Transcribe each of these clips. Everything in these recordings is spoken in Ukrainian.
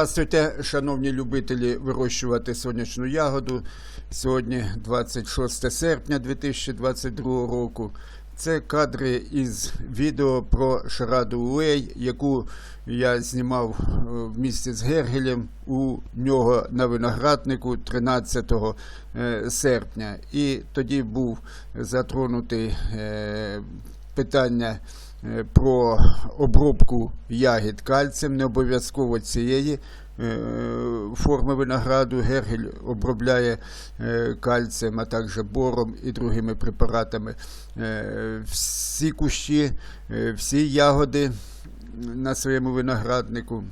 Здравствуйте, шановні любителі вирощувати сонячну ягоду. Сьогодні 26 серпня 2022 року. Це кадри із відео про шараду Уей, яку я знімав е, в місті з Гергелем у нього на винограднику 13 е, серпня. І тоді був затронутий е, питання про обробку ягід кальцієм, не обов'язково цієї е, форми винограду. Гергель обробляє е, кальцієм, а також бором і другими препаратами. Е, Всі кущі, е, всі ягоди на своєму винограднику.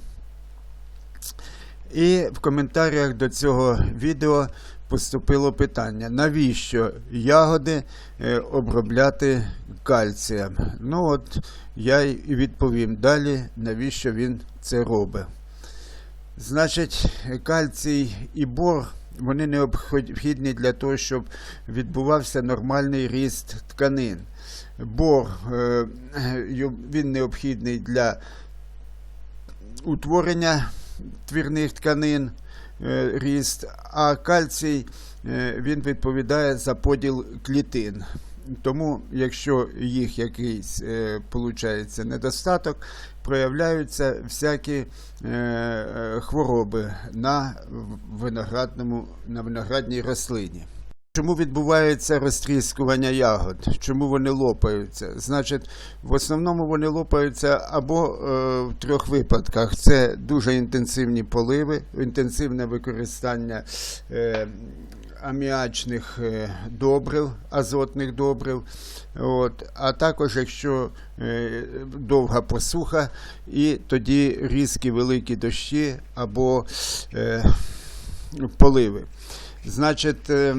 І в коментарях до цього відео поступило питання, навіщо ягоди е, обробляти кальцієм? Ну от я й відповім далі, навіщо він це робить. Значить, кальцій і бор вони необхідні для того, щоб відбувався нормальний ріст тканин. Бор е, він необхідний для утворення твірних тканин, ріст, а кальцій е, він відповідає за поділ клітин. Тому, якщо їх якийсь е, получається недостаток, проявляються всякі е, е, хвороби на виноградному, на виноградній рослині. Чому відбувається розтріскування ягод? Чому вони лопаються? Значить, в основному вони лопаються або е, в трьох випадках: це дуже інтенсивні поливи, інтенсивне використання е, аміачних е, добрив, азотних добрив. От, а також якщо е, довга посуха, і тоді різкі великі дощі або е, поливи. Значить, е,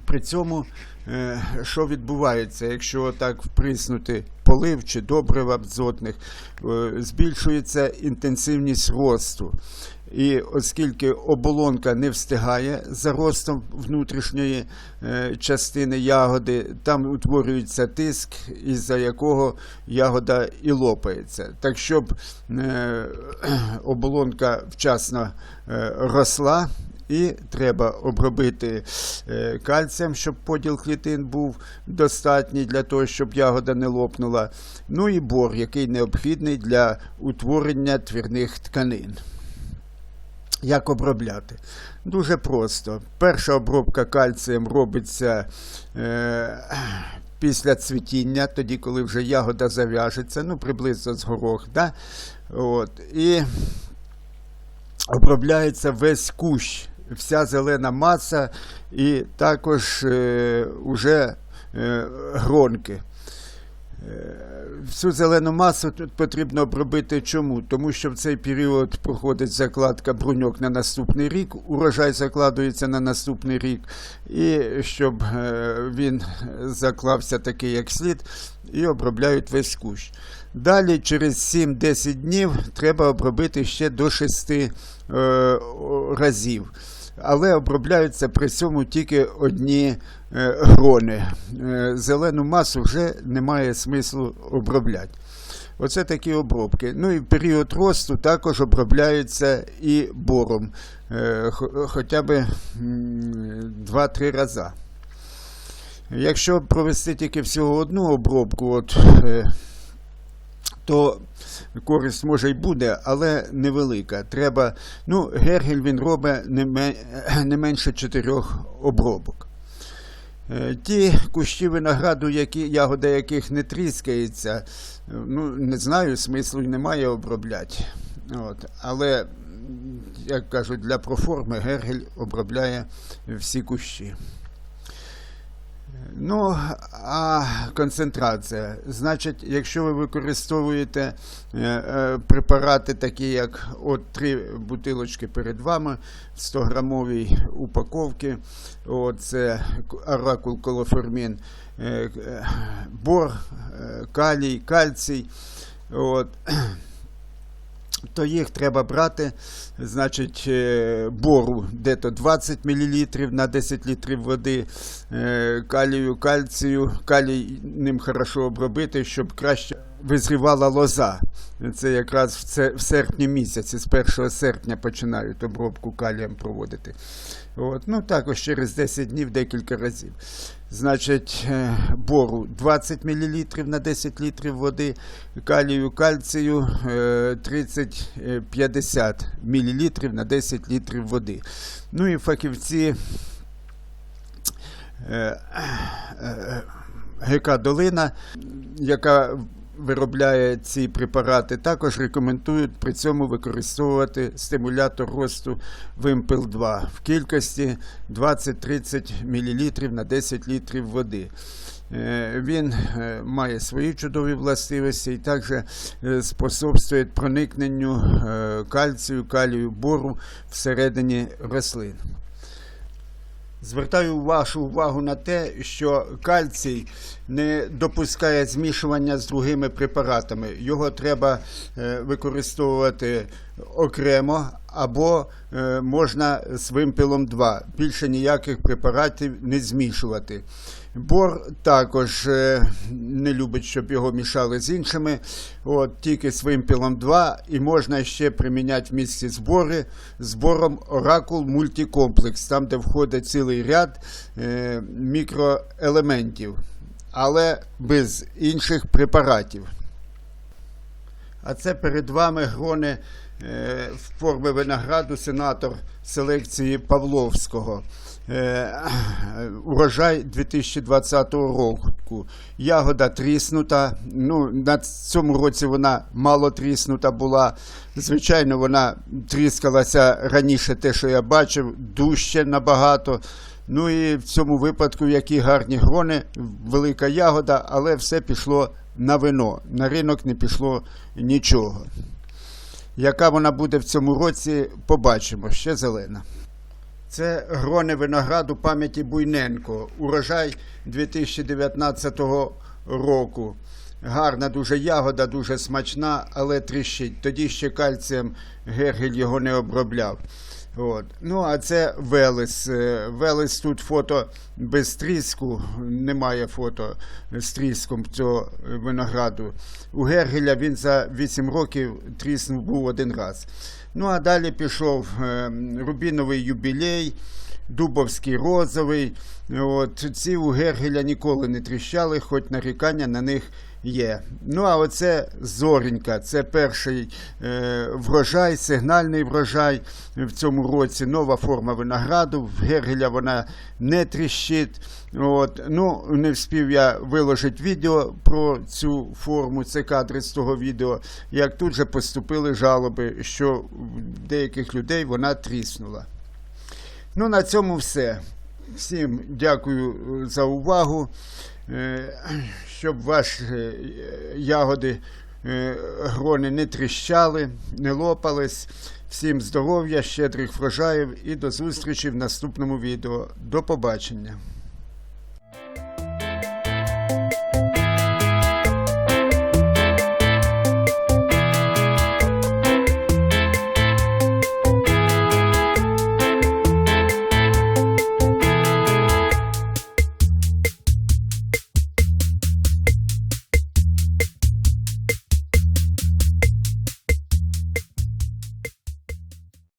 при цьому, е, що відбувається, якщо так вприснути полив чи добрив азотних, е, збільшується інтенсивність росту. І оскільки оболонка не встигає за ростом внутрішньої е, частини ягоди, там утворюється тиск, із-за якого ягода і лопається. Так, щоб оболонка вчасно росла, і треба обробити е, кальцієм, щоб поділ клітин був достатній для того, щоб ягода не лопнула. Ну і бор, який необхідний для утворення твірних тканин. Як обробляти? Дуже просто. Перша обробка кальцієм робиться е, після цвітіння, тоді, коли вже ягода зав'яжеться, ну, приблизно з горох. Да? От. І обробляється весь кущ, вся зелена маса, і також е, уже е, гронки. Е, Всю зелену масу тут потрібно обробити чому? Тому що в цей період проходить закладка бруньок на наступний рік, урожай закладується на наступний рік, і щоб він заклався такий, як слід, і обробляють весь кущ. Далі, через 7-10 днів, треба обробити ще до 6 е, разів. Але обробляються при цьому тільки одні е, грони. Е, зелену масу вже немає смислу обробляти. Оце такі обробки. Ну і період росту також обробляються і бором, е, хоча б м, 2-3 рази. Якщо провести тільки всього одну обробку, от, то користь може й буде, але невелика. Треба, ну, Гергель він робить не, менше чотирьох обробок. Е, Ті кущі винограду, які, ягода яких не тріскається, ну, не знаю, смислу немає обробляти. От. Але, як кажуть, для проформи Гергель обробляє всі кущі. Ну, а концентрація. Значить, якщо ви використовуєте е, е, препарати, такі як от три бутилочки перед вами в 100-грамовій упаковці, це аракул колоформін, е, бор, калій, кальцій. От, то їх треба брати, значить, бору бору дето 20 мл на 10 літрів води, е, калію, кальцію. Калій ним хорошо обробити, щоб краще визрівала лоза. Це якраз в, серпні місяці, з 1 серпня починають обробку калієм проводити. От. Ну, також через 10 днів декілька разів. Значить, е, бору 20 мл на 10 літрів води, калію, кальцію е, 30-50 мл на 10 літрів води. Ну і фахівці е, е, ГК Долина, яка виробляє ці препарати, також рекомендують при цьому використовувати стимулятор росту Вимпел 2 в кількості 20-30 мл на 10 літрів води. Е, Він е, має свої чудові властивості і також е, способствує проникненню кальцію, калію, бору всередині рослин. Звертаю вашу увагу на те, що кальцій не допускає змішування з другими препаратами. Його треба е, використовувати окремо або е, можна з вимпелом 2. Більше ніяких препаратів не змішувати. Бор також е, не любить, щоб його мішали з іншими. От, тільки з вимпелом 2 і можна ще приміняти в місці збори з бором Оракул мультикомплекс, там, де входить цілий ряд е, мікроелементів, але без інших препаратів. А це перед вами грони форми винограду сенатор селекції Павловського. Е, урожай 2020 року. Ягода тріснута. Ну, на цьому році вона мало тріснута була. Звичайно, вона тріскалася раніше, те, що я бачив, дужче набагато. Ну і в цьому випадку, які гарні грони, велика ягода, але все пішло на вино. На ринок не пішло нічого. Яка вона буде в цьому році, побачимо. Ще зелена. Це грони винограду пам'яті Буйненко. Урожай 2019 року. Гарна дуже ягода, дуже смачна, але тріщить. Тоді ще кальцієм Гергель його не обробляв. От. Ну, а це Велес. Е, Велес тут фото без тріску, немає фото з тріском цього винограду. У Гергеля він за 8 років тріснув був один раз. Ну, а далі пішов е, Рубіновий юбілей, Дубовський розовий. От, ці у Гергеля ніколи не тріщали, хоч нарікання на них є. Ну, а оце зоренька, це перший е, врожай, сигнальний врожай в цьому році. Нова форма винограду. В Гергеля вона не тріщить. От. Ну, не встиг я виложити відео про цю форму, це кадри з того відео, як тут же поступили жалоби, що в деяких людей вона тріснула. Ну, на цьому все. Всім дякую е, за увагу. Е, Щоб ваші е, ягоди, грони не тріщали, не лопались. Всім здоров'я, щедрих врожаїв і до зустрічі в наступному відео. До побачення.